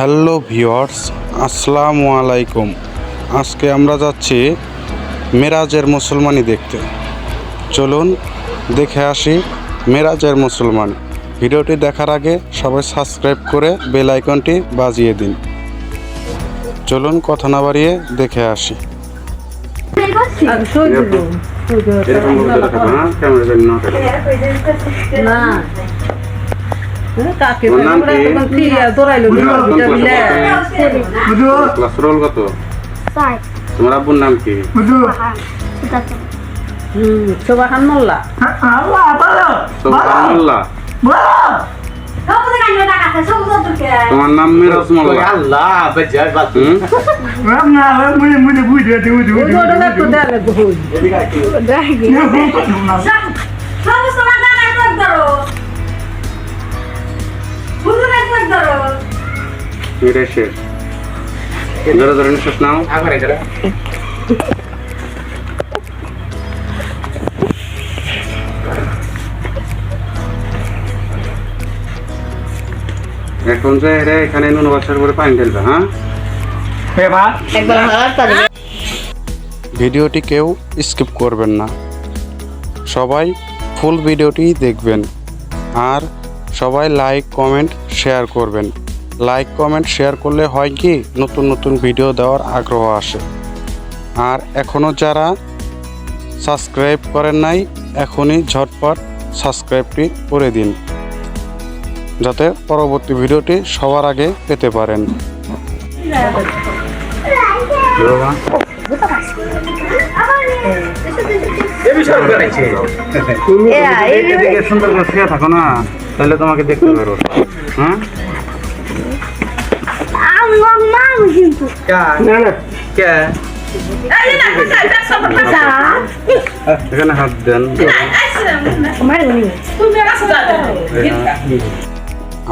Hello viewers আসসালামু আলাইকুম। আজকে আমরা যাচ্ছি মেরাজের মুসলমানি দেখতে। চলুন দেখে আসি মেরাজের মুসলমান। ভিডিওটি দেখার আগে সবাই সাবস্ক্রাইব করে বেল আইকনটি বাজিয়ে দিন। চলুন কথা না বাড়িয়ে দেখে আসি। না। তোমার আব্বুর নাম কি? সোবাহান মোল্লা। মোল্লা। semua tuh kan. তোমার নাম মিরাজ মোল্লা। আল্লাহ বেজার বাত ওটা তো দেলে বহুত Kamu মিরেশে ধরে ধরে নিঃশ্বাস নাও। আগরে গেল এখন যে এখানে নুন বাসার করে পানি ঢেলবে হ্যাঁ? ভিডিওটি কেউ স্কিপ করবেন না। সবাই ফুল ভিডিওটি দেখবেন। আর সবাই লাইক কমেন্ট শেয়ার করবেন। লাইক কমেন্ট শেয়ার করলে হয় কি নতুন নতুন ভিডিও দেওয়ার আগ্রহ আসে। আর এখনও যারা সাবস্ক্রাইব করেন নাই এখনই ঝটপট সাবস্ক্রাইবটি করে দিন। যাতে পরবর্তী ভিডিওটি সবার আগে পেতে পারেন। এদিকে সুন্দর করে শুয়ে থাকো না তাহলে তোমাকে দেখতে পারব। হ্যাঁ? Aku mau gitu. কা না না। কে এখানে হাত দেন।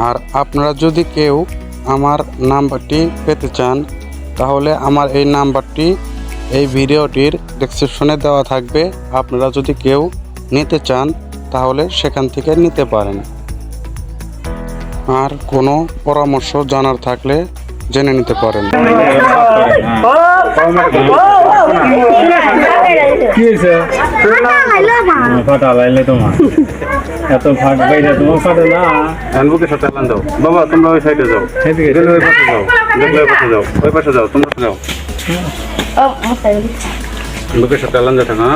আর আপনারা যদি কেউ আমার নাম্বারটি পেতে চান তাহলে আমার এই নাম্বারটি এই ভিডিওটির ডেসক্রিপশনে দেওয়া থাকবে। আপনারা যদি কেউ নিতে চান তাহলে সেখান থেকে নিতে পারেন। আর কোনো পরামর্শ জানার থাকলে জেনে নিতে পারেন। ফাটা লাইলে তোমার এত ফাট বাইরে তোমার ফাটে না বুকে সাথে চালান যাও। বাবা তোমরা ওই সাইডে যাও। এদিকে গেলে ওই পাশে যাও। গেলে ওই পাশে যাও। ওই পাশে যাও তোমরা যাও। সাথে চালান যাতে না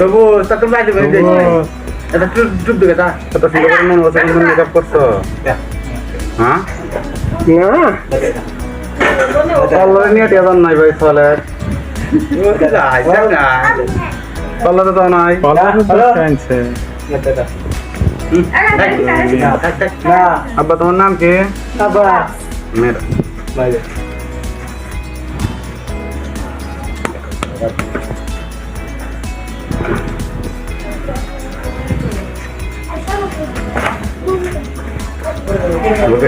তবু বাইরে এটা টুপ টুপ দিকে তা কত সুন্দর করে মন বসে কিন্তু মেকআপ করছ। হ্যাঁ? পার্লারে নিয়ে নাই ভাই চলের পার্লারে তো নাই। আব্বা তোমার নাম কি? মেয়ের।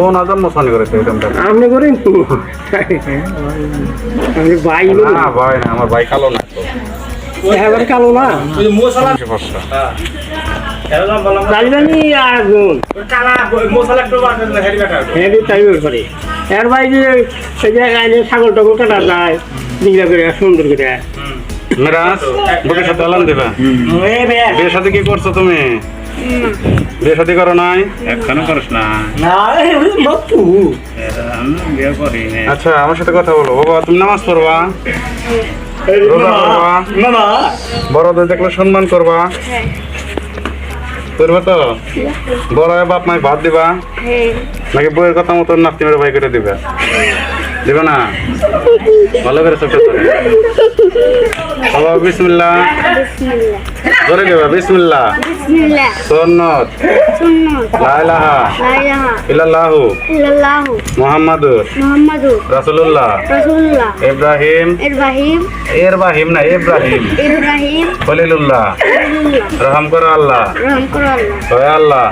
ও না জন্ম শনি করেছে এরকমটা আপনি করেন? তো আমি ভাই না ভাই না আমার ভাই কালো না এবার কালো না? মশলা ফর্সা রাজধানী আগুন। কালা করে এর ছাগল টাগল কাটা যায় দিগলা করে সুন্দর করে। মিরাজ বুকের সাথে হেলান দিবে? বিয়ের সাথে কি করছ তুমি? বিয়ে শাদী করো নাই। এখনও করিস না না ওই মাতু বিয়ে করি না। আচ্ছা আমার সাথে কথা বলো। বাবা তুমি নামাজ পড়বা? রোজা করবা? মামা বড়দের দেখলে সম্মান করবা? করবে তো? বড় হয়ে বাপ মাই ভাত দিবা? নাকি বইয়ের কথা মতো নাতি মেরে ভাই করে দিবে? দিবে না? ভালো করে সব বাবা বিসমিল্লাহ। ধরে দেবে বিসমিল্লাহ। সন্নত। সুন্নাত। লা ইলাহা লা ইলাহা ইল্লাল্লাহু ইল্লাল্লাহু মুহাম্মাদুর মুহাম্মাদুর রাসূলুল্লাহ। রাসূলুল্লাহ। ইব্রাহিম। ইব্রাহিম। ইব্রাহিম না ইব্রাহিম ইব্রাহিম। খলিলুল্লাহ। রহম করো আল্লাহ। করো আল্লাহ।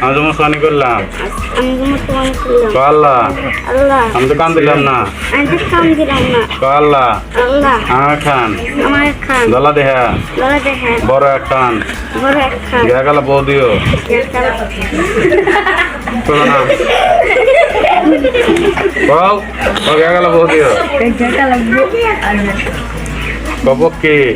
আমি করলাম। তোমার করলাম। ও আল্লাহ। আল্লাহ। আমি তো কান দিলাম না। আল্লাহ। আল্লাহ। আমার খান। দলা দেহা। বড় এক খান। এক গেল বউ দিও। না। বউ গেয়া গেল বউ দিও। কব কি?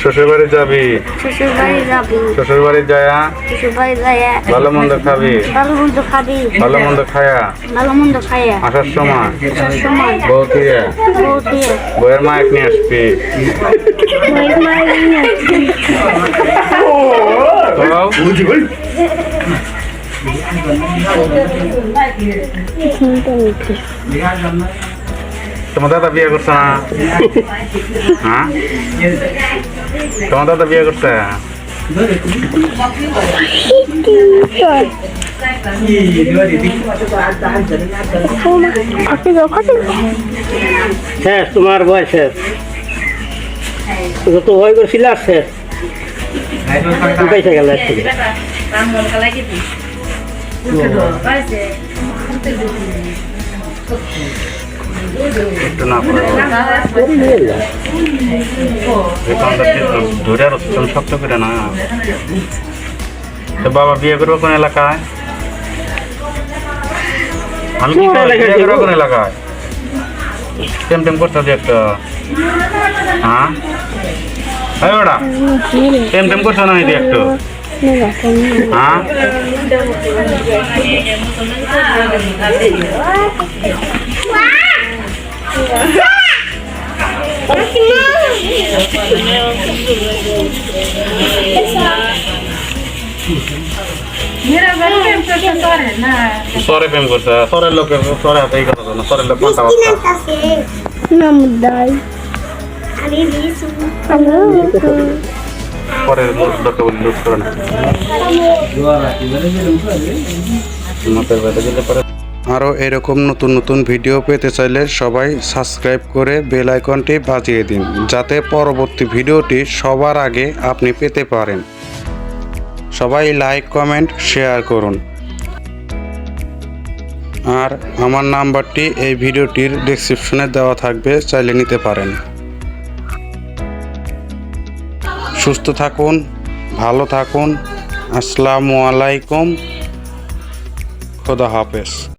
শ্বশুর বাড়ি যাবি? শ্বশুর বাড়ি যাবি। শ্বশুর বাড়ি যায়া? শ্বশুর বাড়ি যায়। ভালো মন্দ খাবি? ভালো মন্দ খাবি। ভালো মন্দ খায়া? ভালো মন্দ খাইয়া আসার সময়? আসার সময়। বউ দিয়ে বউ দিয়ে বউয়ের মাইক নিয়ে আসবি। বউ? বুঝি বল তোমার দাদা বিয়ে করছে না? হ্যাঁ? তোমার দাদা বিয়ে করছে? শেষ তোমার বয়স শেষ। যত ভয় করছিল আর শেষ। পয়সা গেল এক থেকে একটু না করে ধরে আর শক্ত করে না। তো বাবা বিয়ে করব কোন এলাকায়? আমি কি করি? বিয়ে করব কোন এলাকায়? টেম টেম করতে একটা। হ্যাঁ? এই ওটা টেম টেম করছ না দিয়ে একটু? হ্যাঁ? সরে প্রেম করছে সরের লোকের সরে হাতে এই কথা না সরের লোক কথা বার্তা নামদাই আমি বিশু পরের লোককে বলি লুট করে না মতের বেলা দিলে পরে আরও এরকম নতুন নতুন ভিডিও পেতে চাইলে সবাই সাবস্ক্রাইব করে বেল আইকনটি বাজিয়ে দিন, যাতে পরবর্তী ভিডিওটি সবার আগে আপনি পেতে পারেন। সবাই লাইক, কমেন্ট, শেয়ার করুন। আর আমার নাম্বারটি এই ভিডিওটির ডেসক্রিপশনে দেওয়া থাকবে, চাইলে নিতে পারেন। সুস্থ থাকুন, ভালো থাকুন। আসসালামু আলাইকুম। খোদা হাফেজ।